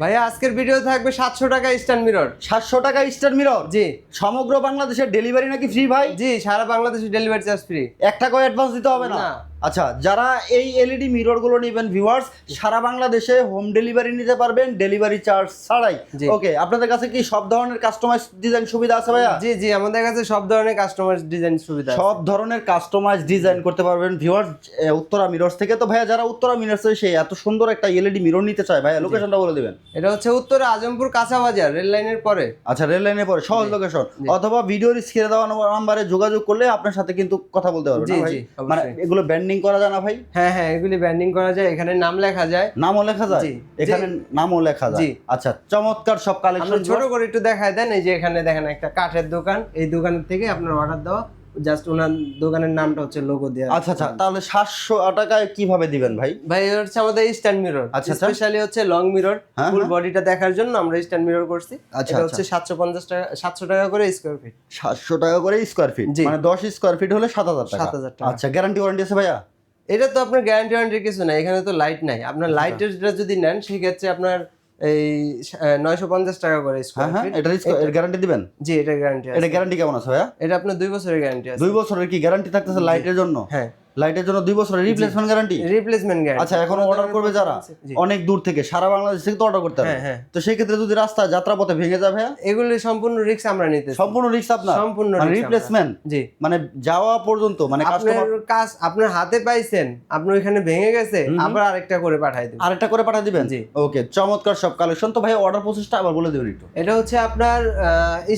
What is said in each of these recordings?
ভাইয়া আজকের ভিডিও থাকবে সাতশো টাকা স্ট্যান্ড মিরর সাতশো টাকা ইস্টার্ন মিরর জি। সমগ্র বাংলাদেশের ডেলিভারি নাকি ফ্রি ভাই? জি সারা বাংলাদেশে ডেলিভারি চার্জ ফ্রি একটা টাকাও অ্যাডভান্স দিতে হবে না। আচ্ছা যারা এই এলইডি মিররগুলো নেবেন ভিউয়ার্স সারা বাংলাদেশে হোম ডেলিভারি নিতে পারবেন ডেলিভারি চার্জ ছাড়াই। ওকে আপনাদের কাছে কি সব ধরনের কাস্টমাইজ ডিজাইন সুবিধা আছে ভাইয়া? জি জি আমাদের কাছে সব ধরনের কাস্টমাইজ ডিজাইন সুবিধা সব ধরনের কাস্টমাইজ ডিজাইন করতে পারবেন ভিউয়ার্স উত্তরা মিরর্স থেকে। তো ভাইয়া যারা উত্তরা মিরর্স সেই এত সুন্দর একটা এলইডি মিরর নিতে চায় ভাইয়া লোকেশনটা বলে দিবেন। এটা হচ্ছে উত্তর আজমপুর কাঁচা বাজার রেল লাইনের পরে। আচ্ছা রেল লাইনের পরে সহজ লোকেশন অথবা ভিডিওর স্ক্রিনে দেওয়া নাম্বারে যোগাযোগ করলে আপনার সাথে কিন্তু কথা বলতে পারবেন। মানে এগুলো ব্যান্ডিং করা যায় না ভাই? হ্যাঁ হ্যাঁ এগুলি ব্যান্ডিং করা যায়। এখানে নাম লেখা যায়। নামও লেখা যায়? এখানে নামও লেখা যায়। আচ্ছা চমৎকার সব কালেকশন ছোট করে একটু দেখায় দেন এই যে এখানে দেখেন একটা কাঠের দোকান। এই দোকানের থেকে আপনার অর্ডার দেওয়া জাস্ট ওনার দোকানের নামটা হচ্ছে লোগো দেওয়া। আচ্ছা আচ্ছা তাহলে সাতশো টাকায় কীভাবে দিবেন ভাই? ভাই হচ্ছে আমাদের স্ট্যান্ড মিরর আচ্ছা, আচ্ছা। স্পেশালি হচ্ছে লং মিরর ফুল। বডিটা দেখার জন্য আমরা স্ট্যান্ড মিরর করছি। আচ্ছা, এটা হচ্ছে সাতশো পঞ্চাশ টাকা সাতশো টাকা করে স্কোয়ার ফিট সাতশো টাকা করে স্কোয়ার ফিট মানে দশ স্কোয়ার ফিট হলে সাত হাজার টাকা। 7,000 টাকা। আচ্ছা গ্যারান্টি ওয়ারেন্টি আছে ভাইয়া? এটা তো আপনার গ্যারান্টি ওয়ারেন্টি কিছু নাই এখানে তো লাইট নাই। আপনার লাইটের লাইটের যদি নেন সেক্ষেত্রে আপনার এই নয়শো পঞ্চাশ টাকা করে হ্যাঁ হ্যাঁ এটার গ্যারান্টি দিবেন? জি এটা গ্যারান্টি এটা গ্যারান্টি কেমন আছে ভাইয়া? এটা আপনার দুই বছরের গ্যারান্টি আছে। দুই বছরের কি গ্যারান্টি থাকতেছে লাইটের জন্য? হ্যাঁ। লাইটের জন্য দুই বছরের রিপ্লেসমেন্ট গ্যারান্টি রিপ্লেসমেন্ট গ্যারান্টি আচ্ছা এখন অর্ডার করবে যারা? অনেক দূর থেকে সারা বাংলাদেশ থেকে তো অর্ডার করতে হবে। হ্যাঁ হ্যাঁ। তো সেই ক্ষেত্রে যদি রাস্তা যাত্রাপথে ভেঙে যাবে এগুলি সম্পূর্ণ রিস্ক আমরা নিতে সম্পূর্ণ রিস্ক আপনার? সম্পূর্ণ মানে রিপ্লেসমেন্ট জি। মানে যাওয়া পর্যন্ত মানে কাস্টমার কাজ আপনার হাতে পাইছেন আপনার ওইখানে ভেঙে গেছে আবার আরেকটা করে পাঠাই দেবেন। আরেকটা করে পাঠিয়ে দিবেন? জি। ওকে চমৎকার সব কালেকশন তো ভাই অর্ডার প্রসেসটা আবার বলে দেবেন একটু। এটা হচ্ছে আপনার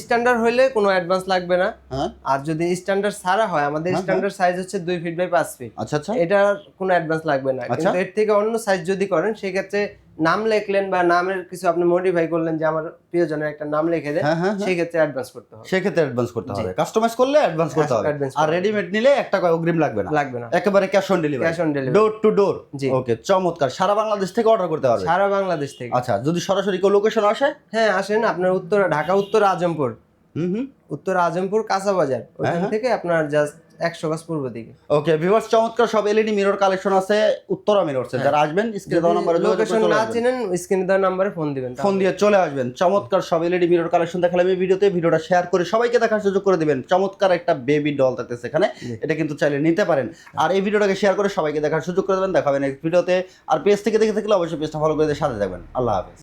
স্ট্যান্ডার্ড হইলে কোনো অ্যাডভান্স লাগবে না। হ্যাঁ। আর যদি স্ট্যান্ডার্ড ছাড়া হয় আমাদের স্ট্যান্ডার্ড সাইজ হচ্ছে দুই ফিট বাই পাঁচ ফিট আচ্ছা আচ্ছা। এটার কোনো অ্যাডভান্স লাগবে না। আচ্ছা। কিন্তু এর থেকে অন্য সাইজ যদি করেন সেক্ষেত্রে নাম লিখলেন বা নামের কিছু আপনি মডিফাই করলেন যে আমার প্রিয়জনের একটা নাম লিখে দেন হ্যাঁ হ্যাঁ হ্যাঁ। অ্যাডভান্স করতে হবে। সেক্ষেত্রে অ্যাডভান্স করতে হবে। কাস্টমাইজ করলে অ্যাডভান্স করতে হ্যাঁ, হবে। আর রেডিমেড নিলে এক টাকা অগ্রিম লাগবে না। লাগবে না। একেবারে cash on delivery cash on delivery door to door G. Okay চমৎকার। সারা বাংলাদেশ থেকে অর্ডার করতে পারবে সারা বাংলাদেশ থেকে। আচ্ছা যদি সরাসরি কেউ লোকেশন আসে? হ্যাঁ আসেন আপনার উত্তর ঢাকা উত্তর আজমপুর। হুম হুম। উত্তর আজমপুর কাঁচা বাজার। ওইখান হ্যাঁ। থেকে আপনার জাস্ট একশো গাছ পূর্ব দিকে। ওকে ভিউয়ার্স চমৎকার সব এলইডি মিরর কালেকশন আছে উত্তরা মিরর যারা আসবেন স্ক্রিনে দেওয়া নম্বরে লোকেশন না। চিনেন স্ক্রিনে দেওয়া নাম্বারে ফোন দিবেন ফোন দিয়ে চলে আসবেন। চমৎকার সব এলইডি মিরর কালেকশন দেখালাম এই ভিডিওতে। ভিডিওটা শেয়ার করে সবাইকে দেখার সুযোগ করে দিবেন। চমৎকার একটা বেবি ডল থাকতেছে এখানে। এটা কিন্তু চাইলে নিতে পারেন। আর এই ভিডিওটাকে শেয়ার করে সবাইকে দেখার সুযোগ করে দেবেন। দেখাবেন নেক্সট ভিডিওতে। আর পেজ থেকে দেখে থাকলে অবশ্যই পেজটা ফলো করে দিয়ে সাথে থাকবেন। আল্লাহ হাফেজ।